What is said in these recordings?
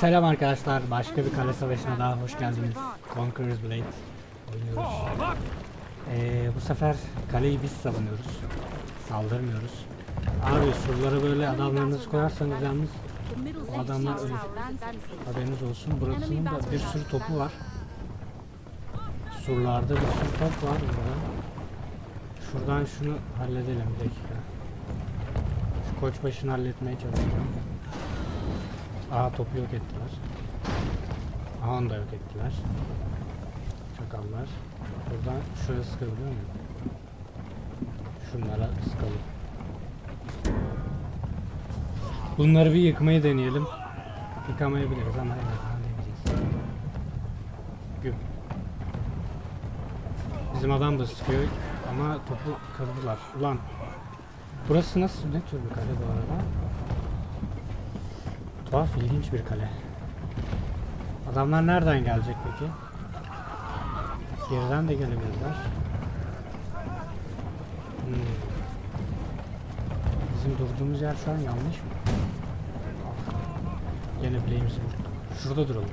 Selam arkadaşlar. Başka bir kale savaşına daha hoş geldiniz. Conqueror's Blade oynuyoruz. Ee, bu sefer kaleyi biz savunuyoruz. Saldırmıyoruz. Abi surlara böyle adamlarınızı koyarsanız yalnız o adamlar ölür. Haberiniz olsun. Burasının da bir sürü topu var. Surlarda bir sürü top var burada. Şuradan şunu halledelim bir dakika. Şu koç başını halletmeye çalışacağım. Aha topu yok ettiler. Aha da yok ettiler. Çakallar. Buradan şuraya sıkabiliyor muyum? Şunlara sıkalım. Bunları bir yıkmayı deneyelim. Yıkamayabiliriz ama azından deneyeceğiz. Güm. Bizim adam da sıkıyor ama topu kırdılar. Ulan burası nasıl ne tür bir kale bu arada? Tuhaf ilginç bir kale. Adamlar nereden gelecek peki? Geriden de gelebilirler. Hmm. Bizim durduğumuz yer şu an yanlış mı? Gene bileğimizi vurduk. Şurada duralım.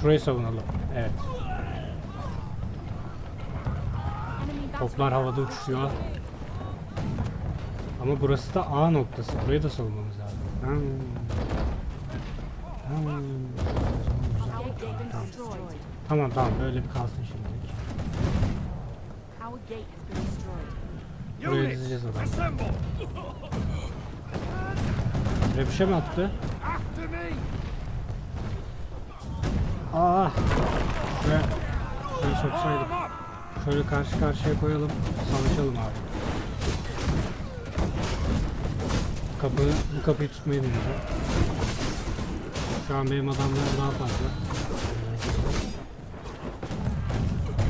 Şurayı savunalım. Evet. Toplar havada uçuşuyor. Ama burası da A noktası. Burayı da savunmamız lazım. Tamam. Tamam tamam böyle bir kalsın şimdilik. Units, dizeceğiz assemble. Buraya bir şey mi attı? Şuraya şöyle soksaydık. Arm up. Şöyle karşı karşıya koyalım. Savaşalım abi. Kapı, bu kapıyı tutmayı deneyeceğim. Şu an benim adamlarım daha fazla.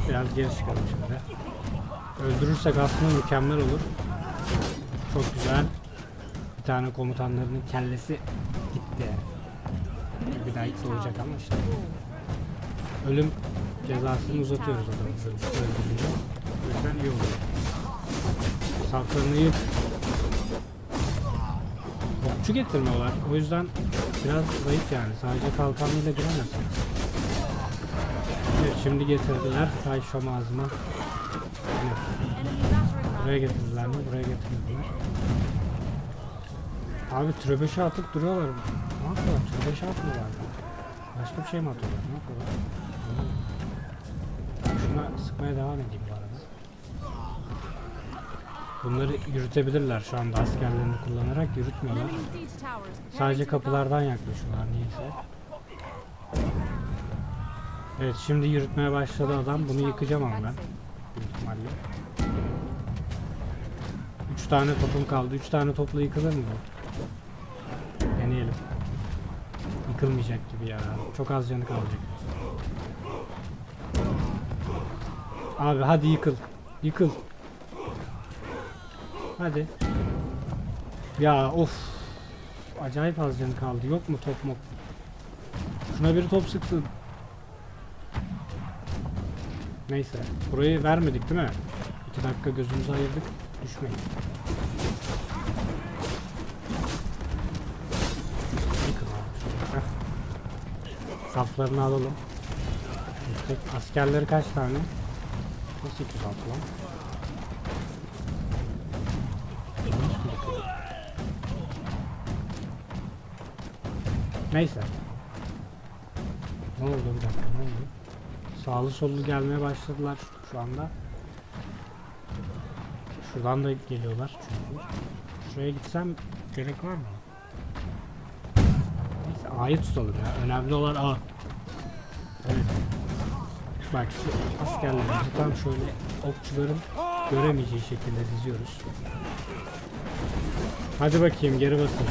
Biraz geri çıkalım şimdi. Öldürürsek aslında mükemmel olur. Çok güzel. Bir tane komutanlarının kellesi gitti. Bir daha olacak ama işte. Ölüm cezasını uzatıyoruz adamı öldürünce. O yüzden iyi oluyor. Saflarını yık. Okçu getirmiyorlar. O yüzden biraz zayıf yani. Sadece kalkanıyla giremezsiniz. Evet şimdi getirdiler. Tay şam ağzıma. Evet. Buraya getirdiler mi? Buraya getirdiler. Abi tröbeşe atıp duruyorlar. Ne yapıyorlar? Tröbeşe atmıyorlar. Başka bir şey mi atıyorlar? Ne yapıyorlar? Şuna sıkmaya devam edeyim. Bunları yürütebilirler şu anda askerlerini kullanarak yürütmüyorlar. Sadece kapılardan yaklaşıyorlar niyeyse. Evet şimdi yürütmeye başladı adam. Bunu yıkacağım ama ben. Büyük ihtimalle. Üç tane topum kaldı. Üç tane topla yıkılır mı bu? Deneyelim. Yıkılmayacak gibi ya. Çok az canı kalacak. Abi hadi yıkıl. Yıkıl. Hadi. Ya of. Acayip az canı kaldı. Yok mu top mop? Şuna bir top sıksın. Neyse. Burayı vermedik değil mi? İki dakika gözümüzü ayırdık. Düşmeyin. Saflarını alalım. Askerleri kaç tane? Nasıl 206 lan? Neyse. Ne oldu bir dakika ne oldu? Sağlı sollu gelmeye başladılar şu anda. Şuradan da geliyorlar çünkü. Şuraya gitsem gerek var mı? Neyse A'yı tutalım ya. Önemli olan A. Evet. Bak şu askerlerimizi tam şöyle okçuların göremeyeceği şekilde diziyoruz. Hadi bakayım geri basın.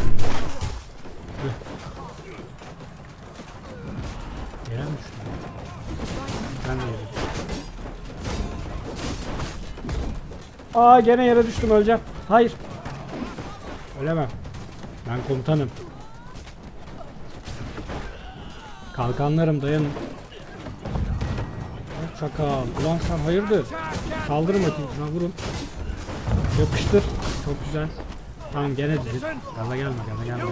Aa gene yere düştüm öleceğim. Hayır. Ölemem. Ben komutanım. Kalkanlarım dayanın. Çakal. Ulan sen hayırdır? Kaldırın bakayım vurun. Yapıştır. Çok güzel. Tamam gene dizil. Gaza gelme gaza gelme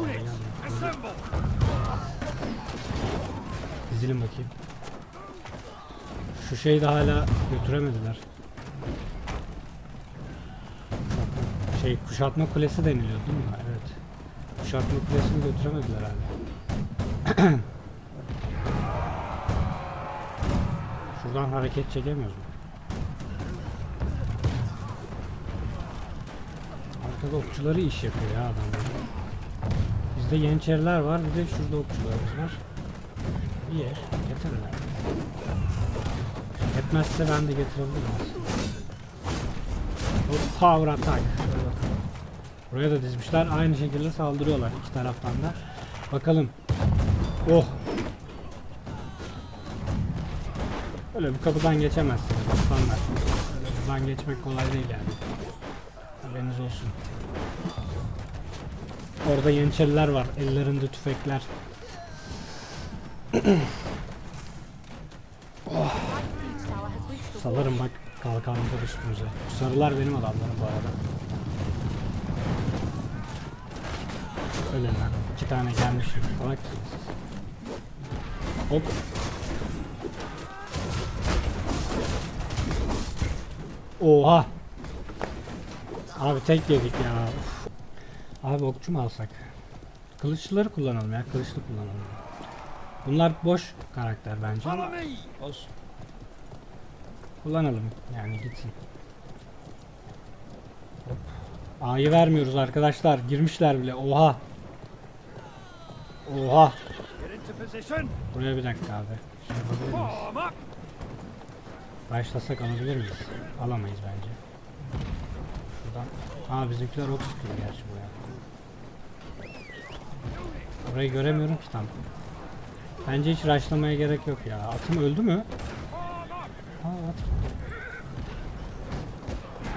gaza gelme. Dizilin bakayım. Şu şeyi de hala götüremediler. Şey kuşatma kulesi deniliyor değil mi? Evet. Kuşatma kulesini götüremediler hala. Şuradan hareket çekemiyoruz mu? Arkada okçuları iş yapıyor ya adamlar. Bizde yeniçeriler var bir de şurada okçularımız var. İyi, getirirler. Etmezse ben de getirebilirim aslında. Bu power attack. Buraya da dizmişler. Aynı şekilde saldırıyorlar iki taraftan da. Bakalım. Oh. Öyle bir kapıdan geçemezsiniz aslanlar. Öyle buradan geçmek kolay değil yani. Haberiniz olsun. Orada yeniçeriler var. Ellerinde tüfekler. Salarım bak kalkanlıdır üstümüze. Bu sarılar benim adamlarım bu arada. Ölün lan. İki tane gelmiş. Siz? Hop. Oha. Abi tek yedik ya. Abi okçu mu alsak? Kılıçları kullanalım ya. Kılıçlı kullanalım. Bunlar boş karakter bence olsun. Kullanalım yani gitsin. Hop. A'yı vermiyoruz arkadaşlar. Girmişler bile. Oha. Oha. Buraya bir dakika abi. Şey yapabilir miyiz? Başlasak alabilir miyiz? Alamayız bence. Şuradan. Aa bizimkiler ok sıkıyor gerçi buraya. Burayı göremiyorum ki tam. Bence hiç rushlamaya gerek yok ya. Atım öldü mü?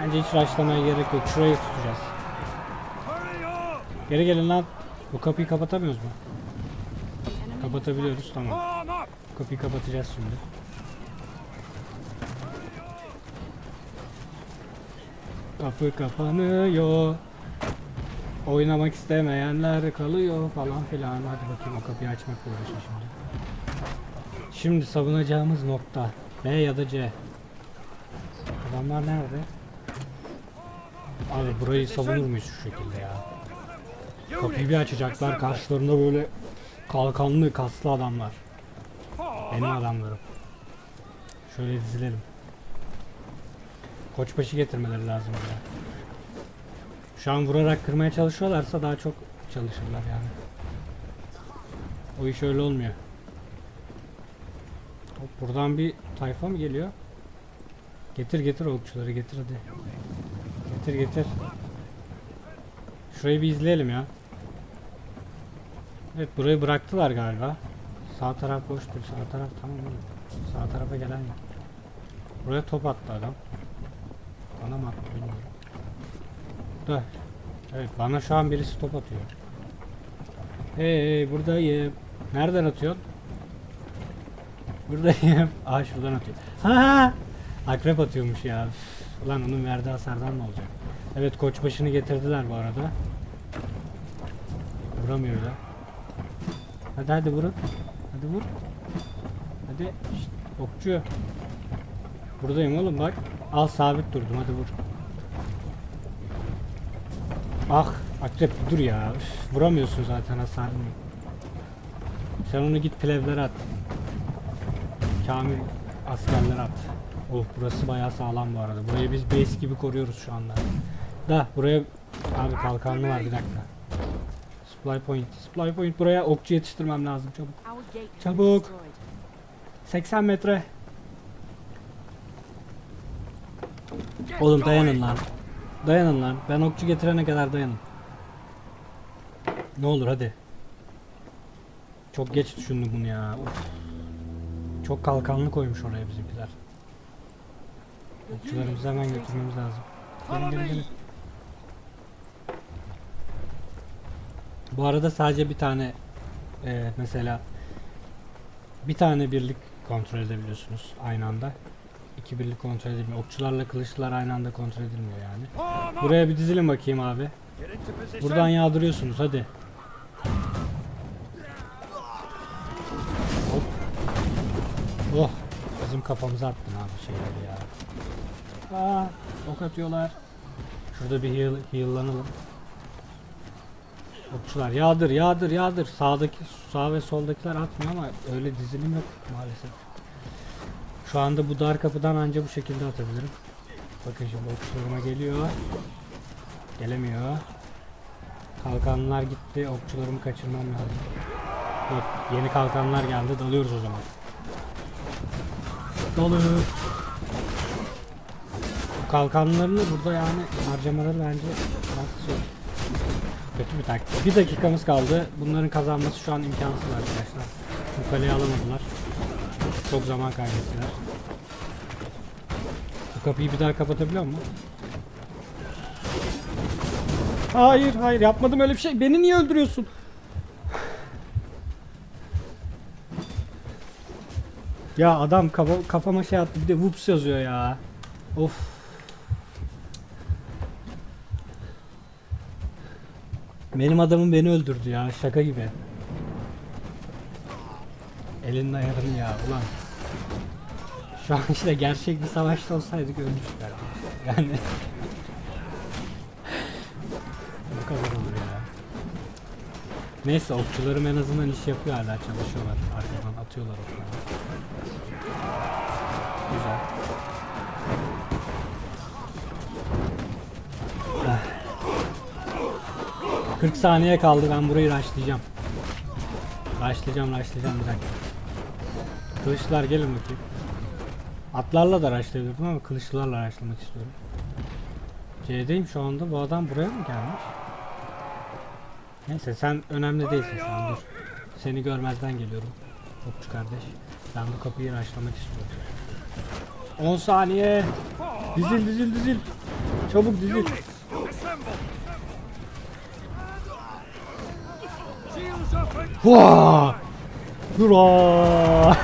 Bence hiç rushlamaya gerek yok. Şurayı tutacağız. Geri gelin lan. Bu kapıyı kapatamıyoruz mu? Kapatabiliyoruz tamam. Kapıyı kapatacağız şimdi. Kapı kapanıyor. Oynamak istemeyenler kalıyor falan filan. Hadi bakayım o kapıyı açmakla uğraşın şimdi. Şimdi savunacağımız nokta B ya da C. Adamlar nerede? Abi burayı savunur muyuz şu şekilde ya? Kapıyı bir açacaklar karşılarında böyle kalkanlı kaslı adamlar. Benim adamlarım. Şöyle dizilelim. Koçbaşı getirmeleri lazım buraya. Şu an vurarak kırmaya çalışıyorlarsa daha çok çalışırlar yani. O iş öyle olmuyor. Hop, buradan bir tayfa mı geliyor? Getir getir okçuları getir hadi. Getir getir. Şurayı bir izleyelim ya. Evet burayı bıraktılar galiba. Sağ taraf boştur. Sağ taraf tamam oğlum. Sağ tarafa gelen yok. Buraya top attı adam. Bana mı attı bilmiyorum. Da. Evet bana şu an birisi top atıyor. Hey buradayım. Nereden atıyorsun? Buradayım. Aa şuradan atıyor. Ha! Akrep atıyormuş ya. Üf, Ulan onun verdiği hasardan ne olacak? Evet koçbaşını getirdiler bu arada. Vuramıyor da. Hadi hadi vurun. Hadi vur. Hadi. Şşt, okçu. Buradayım oğlum bak. Al sabit durdum hadi vur. Ah akrep dur ya. Üf, vuramıyorsun zaten hasarını. Sen onu git plevlere at. Kamil askerlere at. Oh burası bayağı sağlam bu arada. Burayı biz base gibi koruyoruz şu anda. Da buraya abi kalkanlı var bir dakika. Supply point. Supply point buraya okçu yetiştirmem lazım çabuk. Çabuk. 80 metre. Oğlum dayanın lan. Dayanın lan. Ben okçu getirene kadar dayanın. Ne olur hadi. Çok geç düşündüm bunu ya. Uf. Çok kalkanlı koymuş oraya bizimkiler. Okçularımızı hemen götürmemiz lazım. Gelin gelin gelin. Bu arada sadece bir tane e, mesela bir tane birlik kontrol edebiliyorsunuz aynı anda. İki birlik kontrol edilmiyor. Okçularla kılıçlar aynı anda kontrol edilmiyor yani. Buraya bir dizilin bakayım abi. Buradan yağdırıyorsunuz hadi. Kafamıza attın abi şeyleri ya. Aa, ok atıyorlar. Şurada bir heal, heal'lanalım. Okçular yağdır yağdır yağdır. Sağdaki sağ ve soldakiler atmıyor ama öyle dizilim yok maalesef. Şu anda bu dar kapıdan anca bu şekilde atabilirim. Bakın şimdi okçularıma geliyor. Gelemiyor. Kalkanlar gitti. Okçularımı kaçırmam lazım. Yok, yeni kalkanlar geldi. Dalıyoruz o zaman. Bu kalkanlarını burada yani harcamaları bence biraz şey. Kötü bir taktik. Bir dakikamız kaldı. Bunların kazanması şu an imkansız arkadaşlar. Bu kaleyi alamadılar. Çok zaman kaybettiler. Bu kapıyı bir daha kapatabiliyor mu? Hayır hayır yapmadım öyle bir şey. Beni niye öldürüyorsun? Ya adam kafa, kafama şey attı bir de whoops yazıyor ya. Of. Benim adamım beni öldürdü ya şaka gibi. Elinin ayarını ya ulan. Şu an işte gerçek bir savaşta olsaydık ölmüştük. Yani bu kadar olur ya. Neyse okçularım en azından iş yapıyor hala çalışıyorlar. Arkadan atıyorlar okları. 40 saniye kaldı ben burayı rushlayacağım. Rushlayacağım rushlayacağım bir dakika. Kılıçlar gelin bakayım. Atlarla da rushlayabilirdim ama kılıçlarla rushlamak istiyorum. C'deyim şu anda bu adam buraya mı gelmiş? Neyse sen önemli değilsin şu an dur. Seni görmezden geliyorum. Topçu kardeş. Ben bu kapıyı rushlamak istiyorum. 10 saniye. Dizil dizil dizil. Çabuk dizil. Hua! Hurra!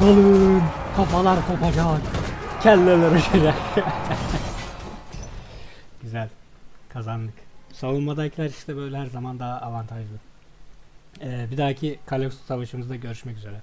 Dalın! Kafalar kopacak. Kelleler uçacak. Güzel. Kazandık. Savunmadakiler işte böyle her zaman daha avantajlı. Ee, bir dahaki kale savaşımızda görüşmek üzere.